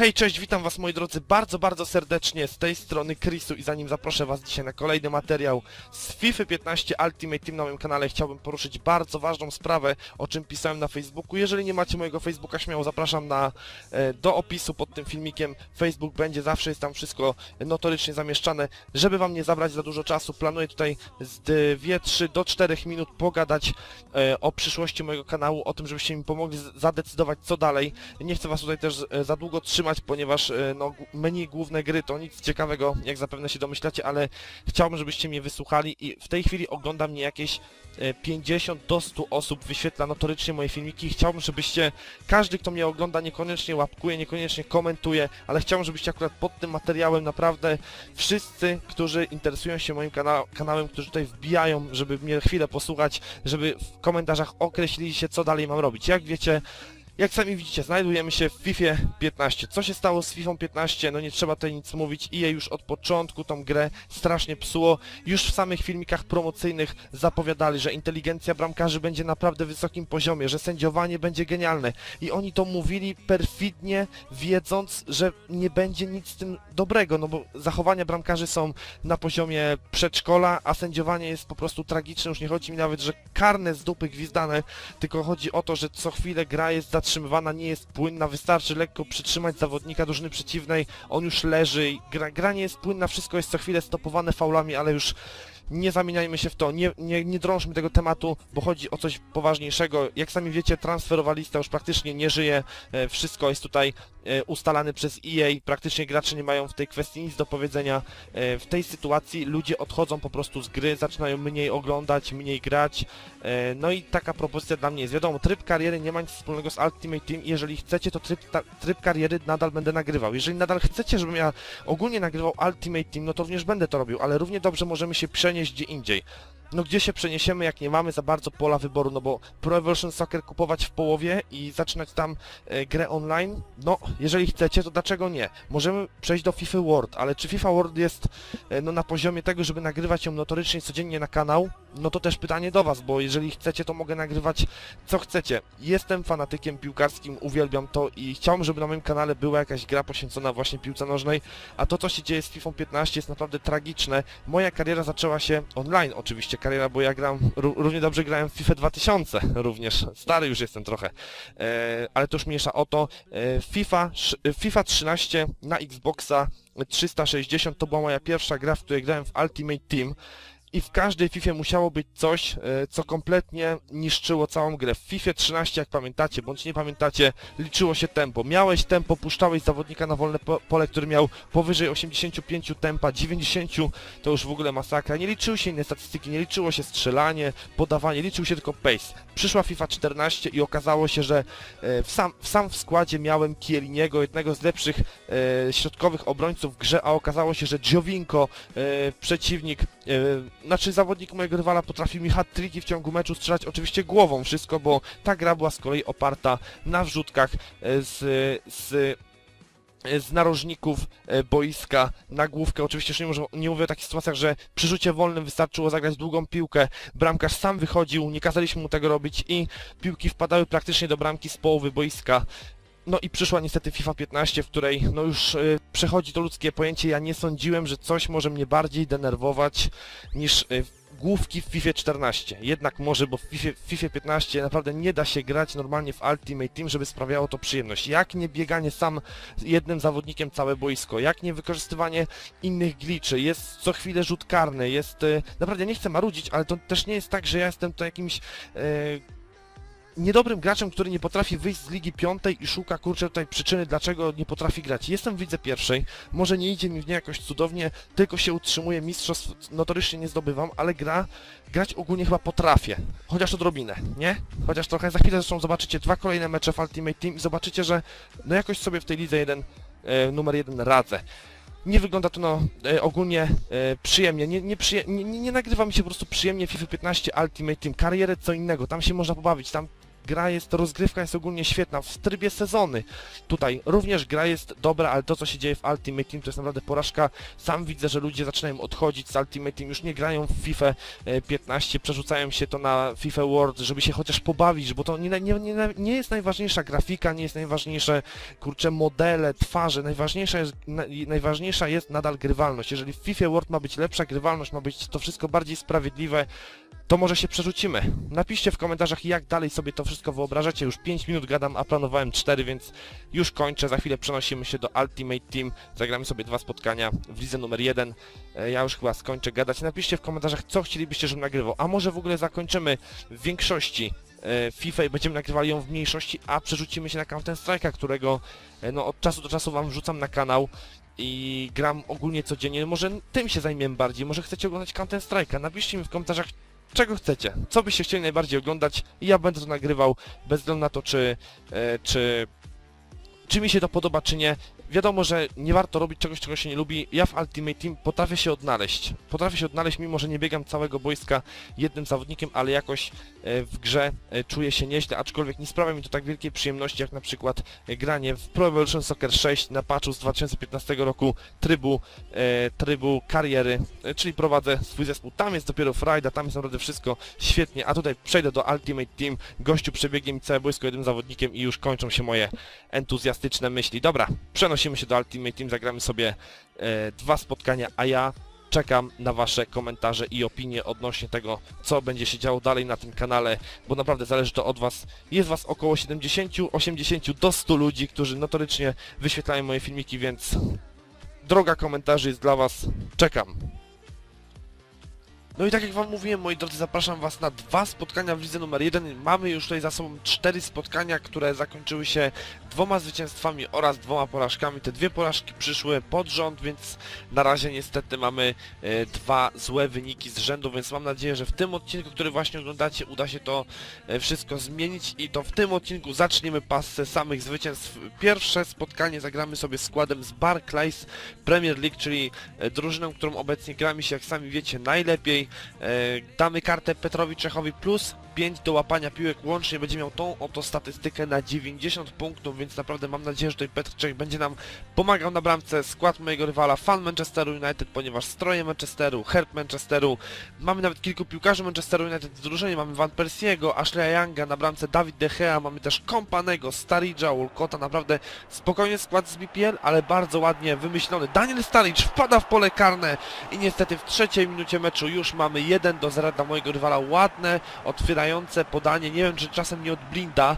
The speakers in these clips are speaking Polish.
Hej, cześć, witam was moi drodzy bardzo, bardzo serdecznie z tej strony Chrisu i zanim zaproszę was dzisiaj na kolejny materiał z FIFA 15 Ultimate Team na moim kanale chciałbym poruszyć bardzo ważną sprawę, o czym pisałem na Facebooku. Jeżeli nie macie mojego Facebooka, śmiało zapraszam na, e, do opisu pod tym filmikiem. Facebook będzie, zawsze jest tam wszystko notorycznie zamieszczane. Żeby wam nie zabrać za dużo czasu, planuję tutaj z 2-3 do 4 minut pogadać e, o przyszłości mojego kanału, o tym, żebyście mi pomogli zadecydować co dalej. Nie chcę was tutaj też e, za długo trzymać, ponieważ e, no, menu główne gry to nic ciekawego, jak zapewne się domyślacie, ale chciałbym, żebyście mnie wysłuchali i w tej chwili ogląda mnie jakieś e, 50 do 100 osób, wyświetla notorycznie moje filmiki chciałbym, żebyście, każdy kto mnie ogląda niekoniecznie łapkuje, niekoniecznie komentuje, ale chciałbym, żebyście akurat pod tym materiałem naprawdę wszyscy, którzy interesują się moim kana kanałem, którzy tutaj wbijają, żeby mnie chwilę posłuchać, żeby w komentarzach określili się, co dalej mam robić. Jak wiecie, jak sami widzicie, znajdujemy się w FIFA 15. Co się stało z FIFA 15? No nie trzeba tutaj nic mówić. EA już od początku tą grę strasznie psuło. Już w samych filmikach promocyjnych zapowiadali, że inteligencja bramkarzy będzie naprawdę wysokim poziomie, że sędziowanie będzie genialne. I oni to mówili perfidnie, wiedząc, że nie będzie nic z tym dobrego, no bo zachowania bramkarzy są na poziomie przedszkola, a sędziowanie jest po prostu tragiczne. Już nie chodzi mi nawet, że karne z dupy gwizdane, tylko chodzi o to, że co chwilę gra jest zatrzymywana, nie jest płynna, wystarczy lekko przytrzymać zawodnika drużyny przeciwnej, on już leży, gra, gra nie jest płynna, wszystko jest co chwilę stopowane faulami, ale już nie zamieniajmy się w to, nie, nie, nie drążmy tego tematu, bo chodzi o coś poważniejszego. Jak sami wiecie, transferowa lista już praktycznie nie żyje, e, wszystko jest tutaj e, ustalane przez EA, praktycznie gracze nie mają w tej kwestii nic do powiedzenia. E, W tej sytuacji ludzie odchodzą po prostu z gry, zaczynają mniej oglądać, mniej grać, e, no i taka propozycja dla mnie jest. Wiadomo, tryb kariery nie ma nic wspólnego z Ultimate Team, jeżeli chcecie, to tryb, ta, tryb kariery nadal będę nagrywał. Jeżeli nadal chcecie, żebym ja ogólnie nagrywał Ultimate Team, no to również będę to robił, ale równie dobrze możemy się przenieść gdzie indziej. No gdzie się przeniesiemy, jak nie mamy za bardzo pola wyboru, no bo Pro Evolution Soccer kupować w połowie i zaczynać tam e, grę online, no jeżeli chcecie, to dlaczego nie? Możemy przejść do FIFA World, ale czy FIFA World jest e, no na poziomie tego, żeby nagrywać ją notorycznie codziennie na kanał? No to też pytanie do was, bo jeżeli chcecie, to mogę nagrywać co chcecie. Jestem fanatykiem piłkarskim, uwielbiam to i chciałbym, żeby na moim kanale była jakaś gra poświęcona właśnie piłce nożnej, a to co się dzieje z FIFA 15 jest naprawdę tragiczne. Moja kariera zaczęła się online oczywiście, kariera, bo ja gram, ró- równie dobrze grałem w FIFA 2000 również, stary już jestem trochę, e, ale to już mniejsza o to. E, FIFA, sz- FIFA 13 na Xboxa 360 to była moja pierwsza gra, w której grałem w Ultimate Team i w każdej FIFA musiało być coś, e, co kompletnie niszczyło całą grę. W FIFA 13, jak pamiętacie, bądź nie pamiętacie, liczyło się tempo. Miałeś tempo, puszczałeś zawodnika na wolne po pole, który miał powyżej 85 tempa, 90 to już w ogóle masakra. Nie liczyły się inne statystyki, nie liczyło się strzelanie, podawanie, liczył się tylko pace. Przyszła FIFA 14 i okazało się, że e, w sam, w sam w składzie miałem Kieliniego, jednego z lepszych e, środkowych obrońców w grze, a okazało się, że Giovinco, e, przeciwnik, znaczy zawodnik mojego rywala potrafił mi hat-tricki w ciągu meczu strzelać oczywiście głową wszystko, bo ta gra była z kolei oparta na wrzutkach e, z, z z narożników e, boiska na główkę. Oczywiście już nie, może, nie mówię o takich sytuacjach, że przy rzucie wolnym wystarczyło zagrać długą piłkę, bramkarz sam wychodził, nie kazaliśmy mu tego robić i piłki wpadały praktycznie do bramki z połowy boiska. No i przyszła niestety FIFA 15, w której no już e, przechodzi to ludzkie pojęcie. Ja nie sądziłem, że coś może mnie bardziej denerwować niż e, główki w FIFA 14. Jednak może, bo w FIFA, w FIFA 15 naprawdę nie da się grać normalnie w Ultimate Team, żeby sprawiało to przyjemność. Jak nie bieganie sam jednym zawodnikiem całe boisko, jak nie wykorzystywanie innych gliczy, jest co chwilę rzut karny, jest... E, naprawdę nie chcę marudzić, ale to też nie jest tak, że ja jestem to jakimś... E, niedobrym graczem, który nie potrafi wyjść z Ligi Piątej i szuka, kurczę, tutaj przyczyny, dlaczego nie potrafi grać. Jestem w Lidze Pierwszej, może nie idzie mi w niej jakoś cudownie, tylko się utrzymuję, mistrzostw notorycznie nie zdobywam, ale gra, grać ogólnie chyba potrafię. Chociaż odrobinę, nie? Chociaż trochę. Za chwilę zresztą zobaczycie dwa kolejne mecze w Ultimate Team i zobaczycie, że no jakoś sobie w tej lidze jeden, e, numer jeden radzę. Nie wygląda to no e, ogólnie e, przyjemnie, nie, nie, przyje, nie, nie nagrywa mi się po prostu przyjemnie FIFA 15 Ultimate Team, karierę co innego, tam się można pobawić, tam gra jest, rozgrywka jest ogólnie świetna, w trybie sezony. Tutaj również gra jest dobra, ale to co się dzieje w Ultimate Team to jest naprawdę porażka. Sam widzę, że ludzie zaczynają odchodzić z Ultimate Team, już nie grają w FIFA e, 15, przerzucają się to na FIFA World, żeby się chociaż pobawić, bo to nie, nie, nie, nie jest najważniejsza grafika, nie jest najważniejsze, kurcze, modele, twarze, najważniejsza jest, na, najważniejsza jest nadal grywalność. Jeżeli w FIFA World ma być lepsza grywalność, ma być to wszystko bardziej sprawiedliwe, to może się przerzucimy. Napiszcie w komentarzach, jak dalej sobie to wszystko wyobrażacie. Już 5 minut gadam, a planowałem 4, więc już kończę. Za chwilę przenosimy się do Ultimate Team. Zagramy sobie dwa spotkania w lidze numer 1. E, Ja już chyba skończę gadać. Napiszcie w komentarzach, co chcielibyście, żebym nagrywał. A może w ogóle zakończymy w większości e, FIFA i będziemy nagrywali ją w mniejszości, a przerzucimy się na Counter Strike'a, którego e, no, od czasu do czasu wam wrzucam na kanał i gram ogólnie codziennie. Może tym się zajmiemy bardziej, może chcecie oglądać Counter Strike'a. Napiszcie mi w komentarzach, czego chcecie, co byście chcieli najbardziej oglądać i ja będę to nagrywał bez względu na to, czy, e, czy, czy mi się to podoba, czy nie. Wiadomo, że nie warto robić czegoś, czego się nie lubi. Ja w Ultimate Team potrafię się odnaleźć. Potrafię się odnaleźć, mimo że nie biegam całego boiska jednym zawodnikiem, ale jakoś e, w grze e, czuję się nieźle, aczkolwiek nie sprawia mi to tak wielkiej przyjemności, jak na przykład e, granie w Pro Evolution Soccer 6 na patchu z 2015 roku trybu, trybu kariery, czyli prowadzę swój zespół. Tam jest dopiero frajda, tam jest naprawdę wszystko świetnie, a tutaj przejdę do Ultimate Team, gościu przebiegiem całe boisko jednym zawodnikiem i już kończą się moje entuzjastyczne myśli. Dobra, przenosimy się do Ultimate Team, zagramy sobie e, dwa spotkania, a ja czekam na Wasze komentarze i opinie odnośnie tego, co będzie się działo dalej na tym kanale, bo naprawdę zależy to od Was. Jest Was około 70, 80 do 100 ludzi, którzy notorycznie wyświetlają moje filmiki, więc droga komentarzy jest dla Was. Czekam. No i tak jak wam mówiłem, moi drodzy, zapraszam was na dwa spotkania w lidze numer 1. Mamy już tutaj za sobą cztery spotkania, które zakończyły się dwoma zwycięstwami oraz dwoma porażkami. Te dwie porażki przyszły pod rząd, więc na razie niestety mamy e, dwa złe wyniki z rzędu, więc mam nadzieję, że w tym odcinku, który właśnie oglądacie, uda się to e, wszystko zmienić i to w tym odcinku zaczniemy pasę samych zwycięstw. Pierwsze spotkanie zagramy sobie składem z Barclays Premier League, czyli e, drużyną, którą obecnie gramy się, jak sami wiecie, najlepiej. E, Damy kartę Petrowi Czechowi plus 5 do łapania piłek łącznie będzie miał tą oto statystykę na 90 punktów, więc naprawdę mam nadzieję, że tutaj Petr Czech będzie nam pomagał na bramce. Skład mojego rywala, fan Manchesteru United, ponieważ stroje Manchesteru, herb Manchesteru. Mamy nawet kilku piłkarzy Manchesteru United w mamy Van Persiego, Ashleya Younga na bramce, Dawid De Gea, mamy też Kompanego, Starridge'a, Walcota, naprawdę spokojnie skład z BPL, ale bardzo ładnie wymyślony. Daniel Starridge wpada w pole karne i niestety w trzeciej minucie meczu już mamy 1 do 0 dla mojego rywala. Ładne, otwierające podanie, nie wiem czy czasem nie od Blinda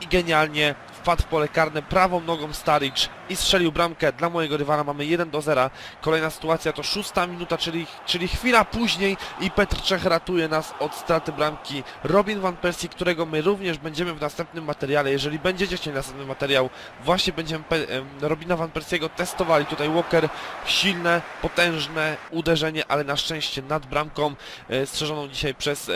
i genialnie wpadł w pole karne prawą nogą Staricz i strzelił bramkę dla mojego rywala. Mamy 1 do 0. Kolejna sytuacja to szósta minuta, czyli, czyli chwila później i Petr Czech ratuje nas od straty bramki. Robin Van Persie, którego my również będziemy w następnym materiale. Jeżeli będziecie chcieli następny materiał, właśnie będziemy Pe Robina Van Persiego testowali. Tutaj Walker silne, potężne uderzenie, ale na szczęście nad bramką e, strzeżoną dzisiaj przez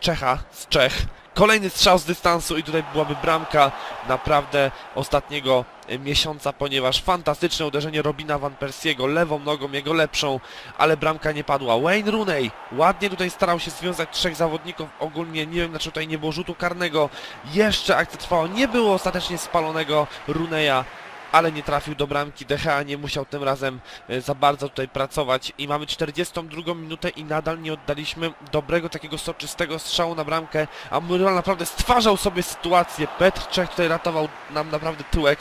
Czecha z Czech. Kolejny strzał z dystansu i tutaj byłaby bramka naprawdę ostatniego e, miesiąca, ponieważ fantastyczne uderzenie Robina Van Persiego lewą nogą, jego lepszą, ale bramka nie padła. Wayne Rooney ładnie tutaj starał się związać trzech zawodników, ogólnie. Nie wiem dlaczego tutaj nie było rzutu karnego, jeszcze akcja trwała, nie było ostatecznie spalonego Rooneya, ale nie trafił do bramki. DHA nie musiał tym razem e, za bardzo tutaj pracować i mamy 42 minutę i nadal nie oddaliśmy dobrego takiego soczystego strzału na bramkę, a Muriel naprawdę stwarzał sobie sytuację. Petr Czech tutaj ratował nam naprawdę tyłek.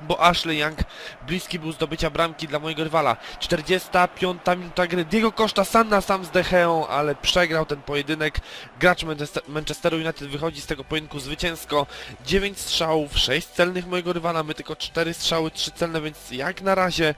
Bo Ashley Young bliski był zdobycia bramki dla mojego rywala. 45 minuta gry. Diego Costa sam na sam z Decheą, ale przegrał ten pojedynek. Gracz Manchester, Manchesteru United wychodzi z tego pojedynku zwycięsko. 9 strzałów, 6 celnych mojego rywala. My tylko 4 strzały, 3 celne, więc jak na razie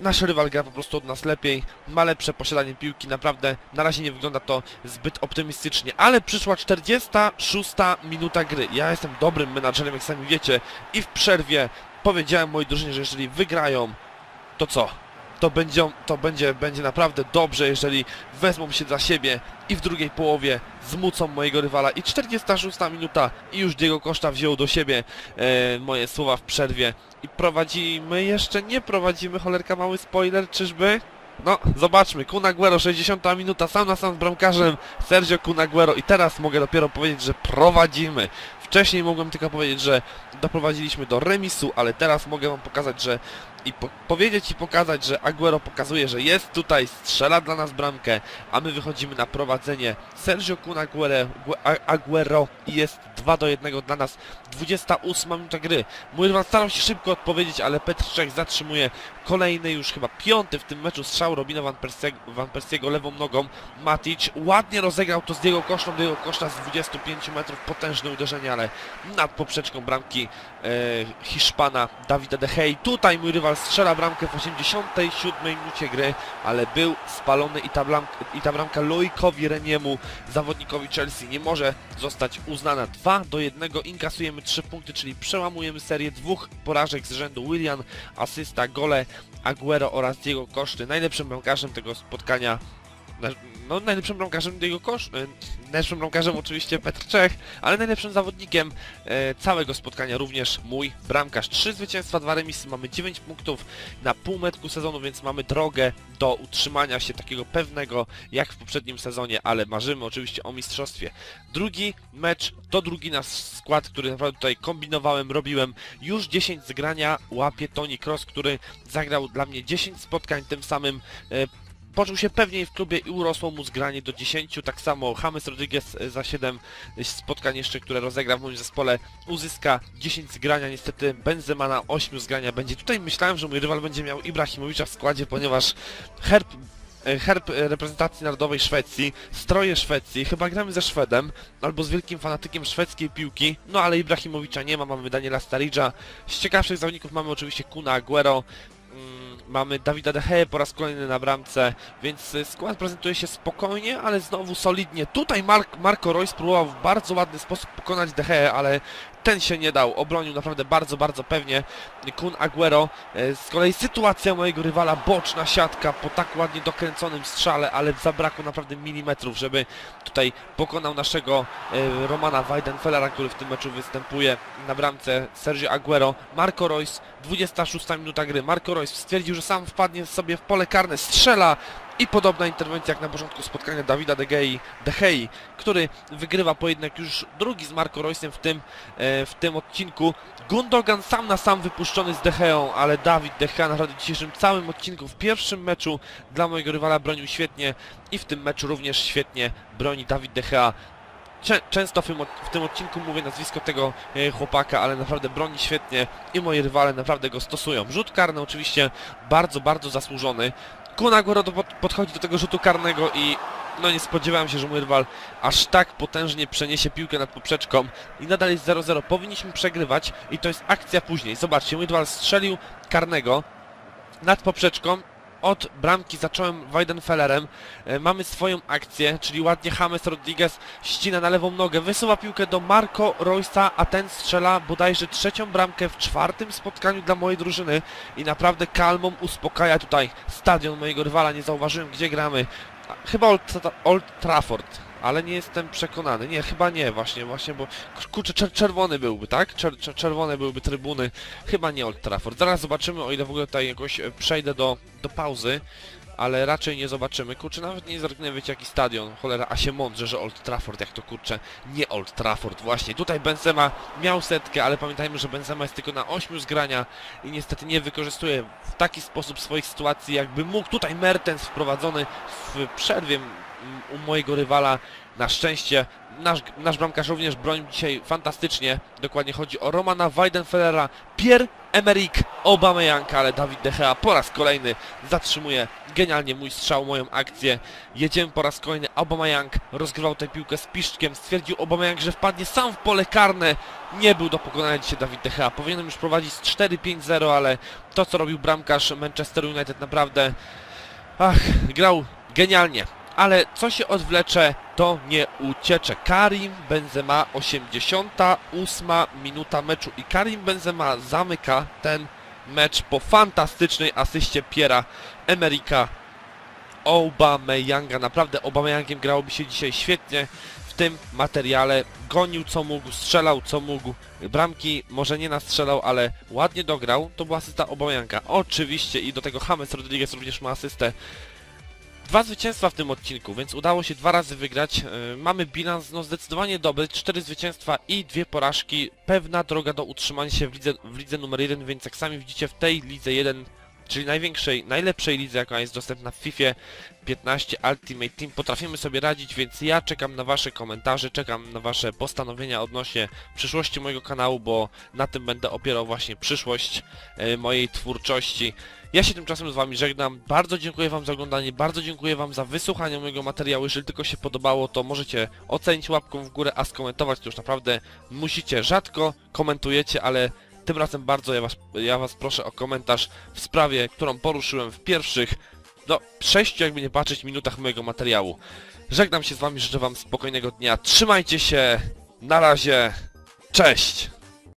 Nasz rywal gra po prostu od nas lepiej, ma lepsze posiadanie piłki, naprawdę na razie nie wygląda to zbyt optymistycznie, ale przyszła 46 minuta gry. Ja jestem dobrym menadżerem, jak sami wiecie, i w przerwie powiedziałem mojej drużynie, że jeżeli wygrają, to co? To będzie, to będzie, będzie naprawdę dobrze, jeżeli wezmą się za siebie i w drugiej połowie zmucą mojego rywala. I 46 minuta i już Diego Costa wziął do siebie e, moje słowa w przerwie. I prowadzimy, jeszcze nie prowadzimy, cholerka mały spoiler, czyżby? No, zobaczmy, Kun Aguero, 60 minuta, sam na sam z bramkarzem Sergio Kun Aguero i teraz mogę dopiero powiedzieć, że prowadzimy. Wcześniej mogłem tylko powiedzieć, że doprowadziliśmy do remisu, ale teraz mogę wam pokazać, że i po powiedzieć i pokazać, że Aguero pokazuje, że jest tutaj, strzela dla nas bramkę, a my wychodzimy na prowadzenie. Sergio Kun Aguero, Aguero i jest 2 do 1 dla nas. 28 minuta gry. Mój rywal starał się szybko odpowiedzieć, ale Petr Czech zatrzymuje kolejny, już chyba piąty w tym meczu strzał Robina Van Persiego, Van Persiego lewą nogą. Matic ładnie rozegrał to z Diego Koszną, Diego Koszta z 25 metrów, potężne uderzenie, ale nad poprzeczką bramki e, Hiszpana Dawida De Gea. Tutaj mój rywal strzela bramkę w 87 minucie gry, ale był spalony i ta, bramka, i ta bramka Loikowi Reniemu, zawodnikowi Chelsea, nie może zostać uznana. 2 do 1 inkasujemy 3 punkty, czyli przełamujemy serię dwóch porażek z rzędu. Willian, asysta, gole Aguero oraz Diego Koszty. Najlepszym bramkarzem tego spotkania no najlepszym bramkarzem Diego Kosz, e, najlepszym bramkarzem oczywiście Petr Czech, ale najlepszym zawodnikiem e, całego spotkania również mój bramkarz. Trzy zwycięstwa, dwa remisy, mamy 9 punktów na półmetku sezonu, więc mamy drogę do utrzymania się takiego pewnego jak w poprzednim sezonie, ale marzymy oczywiście o mistrzostwie. Drugi mecz to drugi nasz skład, który naprawdę tutaj kombinowałem, robiłem. Już 10 z grania łapie Toni Kroos, który zagrał dla mnie 10 spotkań, tym samym e, poczuł się pewniej w klubie i urosło mu zgranie do 10. Tak samo James Rodriguez e, za 7 spotkań jeszcze, które rozegra w moim zespole, uzyska 10 zgrania. Niestety Benzema na 8 zgrania będzie. Tutaj myślałem, że mój rywal będzie miał Ibrahimowicza w składzie, ponieważ herb e, herb reprezentacji narodowej Szwecji, stroje Szwecji, chyba gramy ze Szwedem, albo z wielkim fanatykiem szwedzkiej piłki, no ale Ibrahimowicza nie ma, mamy Daniela Starydża, z ciekawszych zawodników mamy oczywiście Kuna Aguero, mamy Dawida De Gea po raz kolejny na bramce, więc y, skład prezentuje się spokojnie, ale znowu solidnie. Tutaj Mark, Marco Roy spróbował w bardzo ładny sposób pokonać De Gea, ale ten się nie dał, obronił naprawdę bardzo, bardzo pewnie Kun Aguero. E, Z kolei sytuacja mojego rywala, boczna siatka po tak ładnie dokręconym strzale, ale zabrakło naprawdę milimetrów, żeby tutaj pokonał naszego e, Romana Weidenfellera, który w tym meczu występuje na bramce Sergio Aguero. Marco Reus, 26 minuta gry. Marco Reus stwierdził, że sam wpadnie sobie w pole karne, strzela i podobna interwencja jak na początku spotkania Dawida De Gei, De który wygrywa pojedynek już drugi z Marco Reusem w tym, e, w tym odcinku. Gundogan sam na sam wypuszczony z De ale Dawid De Gea naprawdę dzisiejszym całym odcinku, w pierwszym meczu dla mojego rywala bronił świetnie i w tym meczu również świetnie broni Dawid De Gea. Czę- Często w tym, w tym odcinku mówię nazwisko tego e, chłopaka, ale naprawdę broni świetnie i moi rywale naprawdę go stosują. Rzut karny oczywiście bardzo, bardzo zasłużony. Kun Aguero do- podchodzi do tego rzutu karnego i no nie spodziewałem się, że mój rywal aż tak potężnie przeniesie piłkę nad poprzeczką i nadal jest 0-0. Powinniśmy przegrywać i to jest akcja później. Zobaczcie, mój rywal strzelił karnego nad poprzeczką. Od bramki zacząłem Weidenfellerem. E, Mamy swoją akcję, czyli ładnie James Rodriguez ścina na lewą nogę, wysuwa piłkę do Marco Roysa, a ten strzela bodajże trzecią bramkę w czwartym spotkaniu dla mojej drużyny i naprawdę kalmą uspokaja tutaj stadion mojego rywala. Nie zauważyłem gdzie gramy. Chyba Old, Old Trafford, ale nie jestem przekonany. Nie, chyba nie właśnie, właśnie, bo kurczę, czer czerwony byłby, tak? Czer czer czerwone byłyby trybuny. Chyba nie Old Trafford. Zaraz zobaczymy, o ile w ogóle tutaj jakoś e, przejdę do, do pauzy. Ale raczej nie zobaczymy. Kurczę, nawet nie zerknę, wiecie, jaki stadion. Cholera, a się mądrze, że Old Trafford, jak to kurczę. Nie Old Trafford, właśnie. Tutaj Benzema miał setkę, ale pamiętajmy, że Benzema jest tylko na 8 zgrania i niestety nie wykorzystuje w taki sposób swoich sytuacji, jakby mógł. Tutaj Mertens wprowadzony w przerwie u mojego rywala. Na szczęście nasz, nasz bramkarz również bronił dzisiaj fantastycznie. Dokładnie chodzi o Romana Weidenfellera, Pierre-Emerick Aubameyang, ale Dawid De Gea po raz kolejny zatrzymuje genialnie mój strzał, moją akcję. Jedziemy po raz kolejny. Aubameyang rozgrywał tę piłkę z piszczkiem. Stwierdził Aubameyang, że wpadnie sam w pole karne. Nie był do pokonania dzisiaj Dawid De Gea. Powinienem już prowadzić z 4-5-0, ale to co robił bramkarz Manchester United naprawdę... Ach, grał genialnie. Ale co się odwlecze, to nie uciecze. Karim Benzema, 88 minuta meczu i Karim Benzema zamyka ten mecz po fantastycznej asyście Piera Emerika Aubameyanga. Naprawdę Aubameyangiem grałoby się dzisiaj świetnie w tym materiale. Gonił co mógł, strzelał co mógł. Bramki może nie nastrzelał, ale ładnie dograł. To była asysta Aubameyanga. Oczywiście i do tego James Rodriguez również ma asystę. Dwa zwycięstwa w tym odcinku, więc udało się dwa razy wygrać. Yy, mamy bilans no zdecydowanie dobry, cztery zwycięstwa i dwie porażki. Pewna droga do utrzymania się w lidze, w lidze numer 1, więc jak sami widzicie w tej lidze 1, czyli największej, najlepszej lidze jaka jest dostępna w FIFA 15 Ultimate Team, potrafimy sobie radzić, więc ja czekam na wasze komentarze, czekam na wasze postanowienia odnośnie przyszłości mojego kanału, bo na tym będę opierał właśnie przyszłość e, mojej twórczości. Ja się tymczasem z wami żegnam. Bardzo dziękuję wam za oglądanie, bardzo dziękuję wam za wysłuchanie mojego materiału. Jeżeli tylko się podobało, to możecie ocenić łapką w górę, a skomentować to już naprawdę musicie. Rzadko komentujecie, ale tym razem bardzo ja was, ja was proszę o komentarz w sprawie, którą poruszyłem w pierwszych, no, sześciu jakby nie patrzeć, minutach mojego materiału. Żegnam się z wami, życzę wam spokojnego dnia. Trzymajcie się, na razie, cześć!